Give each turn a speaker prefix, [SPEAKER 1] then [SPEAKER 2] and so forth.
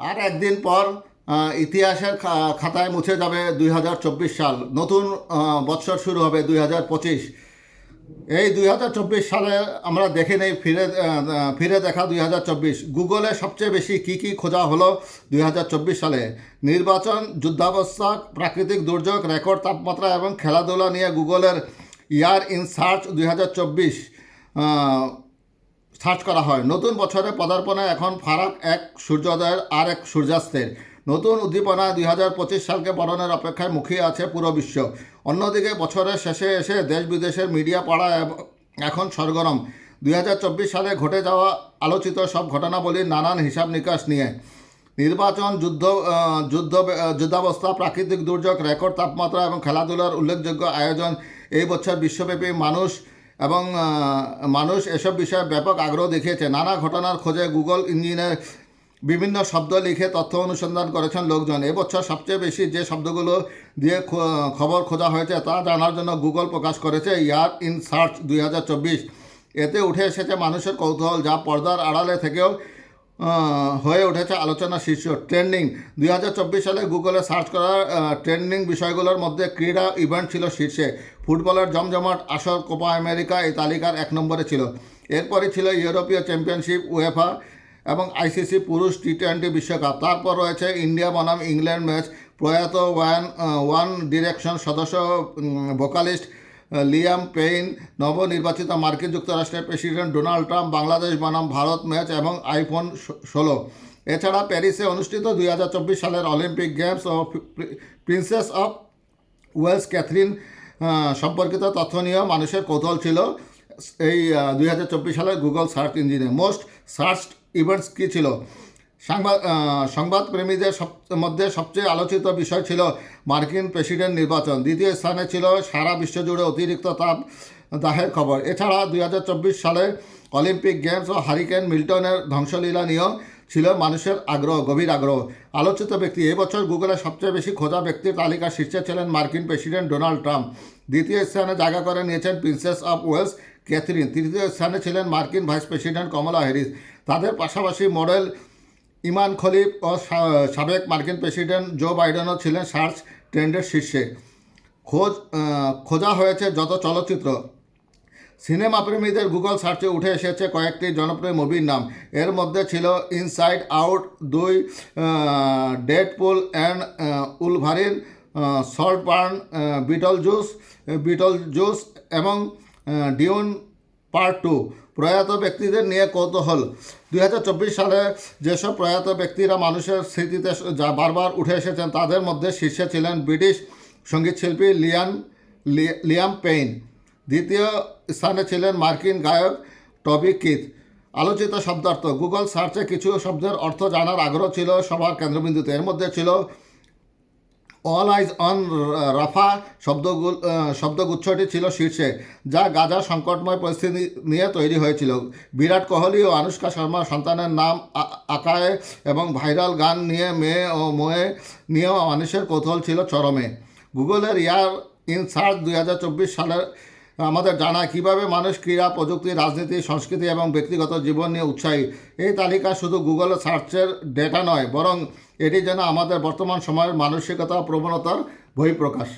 [SPEAKER 1] আর একদিন পর ইতিহাসের খাতায় মুছে যাবে দুই হাজার চব্বিশ সাল। নতুন বৎসর শুরু হবে দুই হাজার পঁচিশ। এই দুই হাজার চব্বিশ সালে আমরা দেখে নেই, ফিরে ফিরে দেখা দুই হাজার চব্বিশ। গুগলে সবচেয়ে বেশি কি কি খোঁজা হলো দুই হাজার চব্বিশ সালে? নির্বাচন, যুদ্ধাবস্থা, প্রাকৃতিক দুর্যোগ, রেকর্ড তাপমাত্রা এবং খেলাধুলা নিয়ে গুগলের ইয়ার ইন সার্চ দুই হাজার চব্বিশ। সার্চ করা হয়। নতুন বছরে পদার্পণে এখন ফারাক এক সূর্যোদয়ের আর এক সূর্যাস্তের। নতুন উদ্দীপনা দুই হাজার পঁচিশ সালকে বরণের অপেক্ষায় মুখিয়ে আছে পুরো বিশ্ব। অন্যদিকে বছরের শেষে এসে দেশ বিদেশের মিডিয়া পাড়া এখন সরগরম। দুই হাজার চব্বিশ সালে ঘটে যাওয়া আলোচিত সব ঘটনাবলীর নানান হিসাব নিকাশ নিয়ে। নির্বাচন, যুদ্ধ যুদ্ধ যুদ্ধাবস্থা, প্রাকৃতিক দুর্যোগ, রেকর্ড তাপমাত্রা এবং খেলাধুলার উল্লেখযোগ্য আয়োজন এই বছর বিশ্বব্যাপী মানুষ এবং মানুষ এসব বিষয়ে ব্যাপক আগ্রহ দেখিয়েছে। নানা ঘটনার খোঁজে গুগল ইঞ্জিনের বিভিন্ন শব্দ লিখে তথ্য অনুসন্ধান করেছেন লোকজন। এবছর সবচেয়ে বেশি যে শব্দগুলো দিয়ে খবর খোঁজা হয়েছে তা জানার জন্য গুগল প্রকাশ করেছে ইয়ার ইন সার্চ দুই হাজার চব্বিশ। এতে উঠে এসেছে মানুষের কৌতূহল, যা পর্দার আড়ালে থেকেও হয়ে উঠেছে আলোচনা শীর্ষ ট্রেন্ডিং দুই হাজার চব্বিশ সালে গুগলে সার্চ করা ট্রেন্ডিং বিষয়গুলোর মধ্যে ক্রীড়া ইভেন্ট ছিল শীর্ষে। ফুটবলের জমজমাট আসর কোপা আমেরিকা এই তালিকার এক নম্বরে ছিল। এরপরই ছিল ইউরোপীয় চ্যাম্পিয়নশিপ উয়েফা এবং আইসিসি পুরুষ টি টোয়েন্টি বিশ্বকাপ। তারপর রয়েছে ইন্ডিয়া বনাম ইংল্যান্ড ম্যাচ প্রয়াত ওয়ান ওয়ান ডিরেকশন সদস্য ভোকালিস্ট লিয়াম পেইন, নবনির্বাচিত মার্কিন যুক্তরাষ্ট্রের প্রেসিডেন্ট ডোনাল্ড ট্রাম্প, বাংলাদেশ বনাম ভারত ম্যাচ এবং আইফোন ষোলো। এছাড়া প্যারিসে অনুষ্ঠিত দুই হাজার চব্বিশ সালের অলিম্পিক গেমস ও প্রিন্সেস অফ ওয়েলস ক্যাথরিন সম্পর্কিত তথ্য নিয়েও মানুষের কৌতূহল ছিল। এই দুই হাজার চব্বিশ সালের গুগল সার্চ ইঞ্জিনে। মোস্ট সার্চ ইভেন্টস কী ছিল? সংবাদ সংবাদপ্রেমীদের সব, মধ্যে সবচেয়ে আলোচিত বিষয় ছিল মার্কিন প্রেসিডেন্ট নির্বাচন। দ্বিতীয় স্থানে ছিল সারা বিশ্বজুড়ে অতিরিক্ত তাপ দাহের খবর। এছাড়া দুই হাজার চব্বিশ সালে অলিম্পিক গেমস ও হারিকেন মিল্টনের ধ্বংসলীলা নিয়েও ছিল মানুষের আগ্রহ, গভীর আগ্রহ। আলোচিত ব্যক্তি এবছর গুগলে সবচেয়ে বেশি খোঁজা ব্যক্তির তালিকা শীর্ষে ছিলেন মার্কিন প্রেসিডেন্ট ডোনাল্ড ট্রাম্প। দ্বিতীয় স্থানে জায়গা করে নিয়েছেন প্রিন্সেস অফ ওয়েলস, ক্যাথরিন। তৃতীয় স্থানে ছিলেন মার্কিন ভাইস প্রেসিডেন্ট কমলা হ্যারিস। তাদের পাশাপাশি মডেল ইমান খলিফ ও সাবেক মার্কিন প্রেসিডেন্ট জো বাইডেনও ছিলেন সার্চ ট্রেন্ডের শীর্ষে। খোঁজ খোঁজা হয়েছে যত চলচ্চিত্র। সিনেমা প্রেমীদের গুগল সার্চে উঠে এসেছে কয়েকটি জনপ্রিয় মুভির নাম। এর মধ্যে ছিল ইনসাইড আউট, দুই dead pool and wolverine saltburn beetlejuice beetlejuice এবং ডিউন পার্ট টু প্রয়াত ব্যক্তিদের নিয়ে কৌতূহল। দুই হাজার চব্বিশ সালে যেসব প্রয়াত ব্যক্তিরা মানুষের স্মৃতিতে যা বারবার উঠে এসেছেন, তাদের মধ্যে শীর্ষে ছিলেন ব্রিটিশ সঙ্গীতশিল্পী লিয়ান লিয়াম পেইন। দ্বিতীয় স্থানে ছিলেন মার্কিন গায়ক টবি কিথ। আলোচিত শব্দার্থ। গুগল সার্চে কিছু শব্দের অর্থ জানার আগ্রহ ছিল সবার কেন্দ্রবিন্দুতে। এর মধ্যে ছিল অল আইজ অন রাফা শব্দগুল শব্দগুচ্ছটি ছিল শীর্ষে, যা গাজার সংকটময় পরিস্থিতি নিয়ে তৈরি হয়েছিল। বিরাট কোহলি ও আনুষ্কা শর্মার সন্তানের নাম আকায় এবং ভাইরাল গান নিয়ে মেয়ে ও মোয়ে নিয়েও মানুষের কৌতূহল ছিল চরমে। গুগলের ইয়ার ইন সার্চ দুই হাজার চব্বিশ সালের আমাদের জানা কীভাবে মানুষ ক্রীড়া, প্রযুক্তি, রাজনীতি, সংস্কৃতি এবং ব্যক্তিগত জীবন নিয়ে উৎসাহী। এই তালিকা শুধু গুগল সার্চের ডেটা নয়, বরং এটি যেন আমাদের বর্তমান সময়ের মানসিকতা, প্রবণতার বহিঃপ্রকাশ।